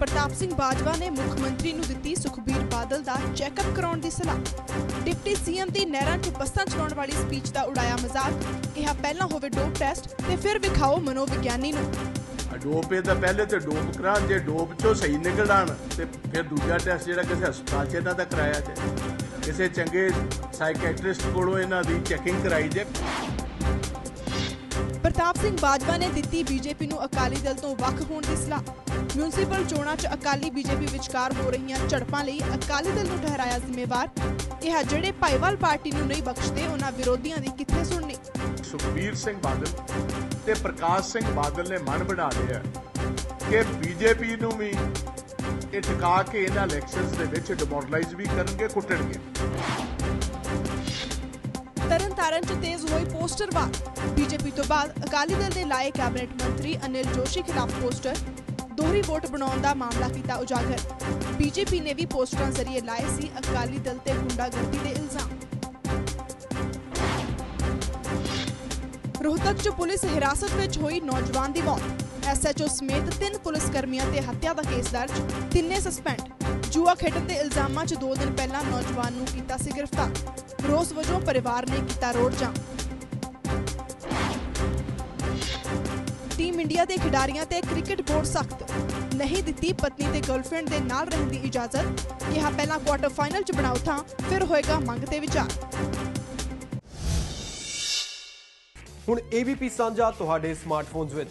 ਪ੍ਰਤਾਪ ਸਿੰਘ ਬਾਜਵਾ ਨੇ ਮੁੱਖ ਮੰਤਰੀ ਨੂੰ ਦਿੱਤੀ ਸੁਖਬੀਰ ਬਾਦਲ ਦਾ ਚੈੱਕਅਪ ਕਰਾਉਣ ਦੀ ਸਲਾਹ। ਡਿਪਟੀ ਸੀਐਮ ਦੀ ਨਹਿਰਾਂ 'ਚ ਬੱਸਾਂ ਚਲਾਉਣ ਵਾਲੀ ਸਪੀਚ ਦਾ ਉਡਾਇਆ ਮਜ਼ਾਕ। ਕਿਹਾ ਪਹਿਲਾਂ ਹੋਵੇ ਡੋਪ ਟੈਸਟ ਤੇ ਫਿਰ ਵਿਖਾਓ ਮਨੋਵਿਗਿਆਨੀ ਨੂੰ। ਡੋਪ ਇਹ ਤਾਂ ਪਹਿਲੇ ਤੇ ਡੋਪ ਕਰਾਉਣ, ਜੇ ਡੋਪ ਚੋਂ ਸਹੀ ਨਿਕਲ ਆਣ ਤੇ ਫਿਰ ਦੂਜਾ ਟੈਸਟ ਜਿਹੜਾ ਕਿਸੇ ਹਸਪਤਾਲ 'ਚ ਇਹਨਾਂ ਦਾ ਕਰਾਇਆ ਜੇ ਕਿਸੇ ਚੰਗੇ ਸਾਈਕੈਟ੍ਰਿਸਟ ਕੋਲੋਂ ਇਹਨਾਂ ਦੀ ਚੈਕਿੰਗ ਕਰਾਈ ਜੇ ਪ੍ਰਤਾਪ ਸਿੰਘ ਬਾਜਵਾ ਨੇ ਦਿੱਤੀ ਬੀਜੇਪੀ ਨੂੰ ਅਕਾਲੀ ਦਲ ਤੋਂ ਵੱਖ ਹੋਣ ਦੀ ਸਲਾਹ। ਮਿਊਨਿਸਪਲ ਚੋਣਾਂ 'ਚ ਅਕਾਲੀ ਬੀਜੇਪੀ ਵਿਚਕਾਰ ਹੋ ਰਹੀਆਂ ਝੜਪਾਂ ਲਈ ਅਕਾਲੀ ਦਲ ਨੂੰ ਠਹਿਰਾਇਆ ਜ਼ਿੰਮੇਵਾਰ। ਕਿਹਾ ਜਿਹੜੇ ਭਾਈਵਾਲ ਪਾਰਟੀ ਨੂੰ ਨਹੀਂ ਬਖਸ਼ਦੇ, ਉਹਨਾਂ ਵਿਰੋਧੀਆਂ ਦੀ ਕਿੱਥੇ ਸੁਣਨੀ? ਸੁਖਬੀਰ ਸਿੰਘ ਬਾਦਲ ਤੇ ਪ੍ਰਕਾਸ਼ ਸਿੰਘ ਬਾਦਲ ਨੇ ਮਨ ਬਣਾ ਲਿਆ ਕਿ ਬੀਜੇਪੀ ਨੂੰ ਵੀ ਇਹ ਟਿਕਾ ਕੇ ਇਹਨਾਂ ਇਲੈਕਸ਼ਨਸ ਦੇ ਵਿੱਚ ਡਿਮੋਰਲਾਈਜ਼ ਵੀ ਕਰਨਗੇ, ਕੁੱਟਣਗੇ। ਤਰਨ 'ਚ ਤੇਜ਼ ਹੋਈ ਪੋਸਟਰ ਬੀਜੇਪੀ ਤੋਂ ਬਾਅਦ ਅਕਾਲੀ ਦਲ ਦੇ ਲਾਏ ਕੈਬਨਿਟ ਮੰਤਰੀ ਅਨਿਲ ਜੋਸ਼ੀ ਖਿਲਾਫ ਪੋਸਟਰ, ਦੋਹਰੀ ਵੋਟ ਬਣਾਉਣ ਦਾ ਮਾਮਲਾ ਕੀਤਾ ਉਜਾਗਰ। ਬੀਜੇਪੀ ਨੇ ਵੀ ਪੋਸਟਰਾਂ ਜ਼ਰੀਏ ਲਾਏ ਸੀ ਅਕਾਲੀ ਦਲ ਤੇ ਗੁੰਡਾਗਰਦੀ ਦੇ ਇਲਜ਼ਾਮ। ਰੋਹਤਕ 'ਚ ਪੁਲਿਸ ਹਿਰਾਸਤ ਵਿੱਚ ਹੋਈ ਨੌਜਵਾਨ ਦੀ ਮੌਤ। ਐਸਐਚਓ ਸਮੇਤ ਤਿੰਨ ਪੁਲਿਸ ਕਰਮੀਆਂ ਤੇ ਹੱਤਿਆ ਦਾ ਕੇਸ ਦਰਜ, ਤਿੰਨੇ ਸਸਪੈਂਡ। ਜੂਆ ਖੇਡਣ ਦੇ ਇਲਜ਼ਾਮਾਂ 'ਚ 2 ਦਿਨ ਪਹਿਲਾਂ ਨੌਜਵਾਨ ਨੂੰ ਕੀਤਾ ਸੀ ਗ੍ਰਿਫਤਾਰ। ਰੋਸ ਵਜੋਂ ਪਰਿਵਾਰ ਨੇ ਕੀਤਾ ਰੋਡ ਜਾਮ। ਟੀਮ ਇੰਡੀਆ ਦੇ ਖਿਡਾਰੀਆਂ ਤੇ ਕ੍ਰਿਕਟ ਬੋਰਡ ਸਖਤ। ਨਹੀਂ ਦਿੱਤੀ ਪਤਨੀ ਤੇ ਗਰਲਫ੍ਰੈਂਡ ਦੇ ਨਾਲ ਰਹਿਣ ਦੀ ਇਜਾਜ਼ਤ। ਕਿਹਾ ਪਹਿਲਾਂ ਕੁਆਟਰ ਫਾਈਨਲ 'ਚ ਬਣਾਓ ਥਾਂ, ਫਿਰ ਹੋਏਗਾ ਮੰਗ ਤੇ ਵਿਚਾਰ। ਹੁਣ ABP ਸਾਂਝਾ ਤੁਹਾਡੇ ਸਮਾਰਟਫੋਨਸ ਵਿੱਚ।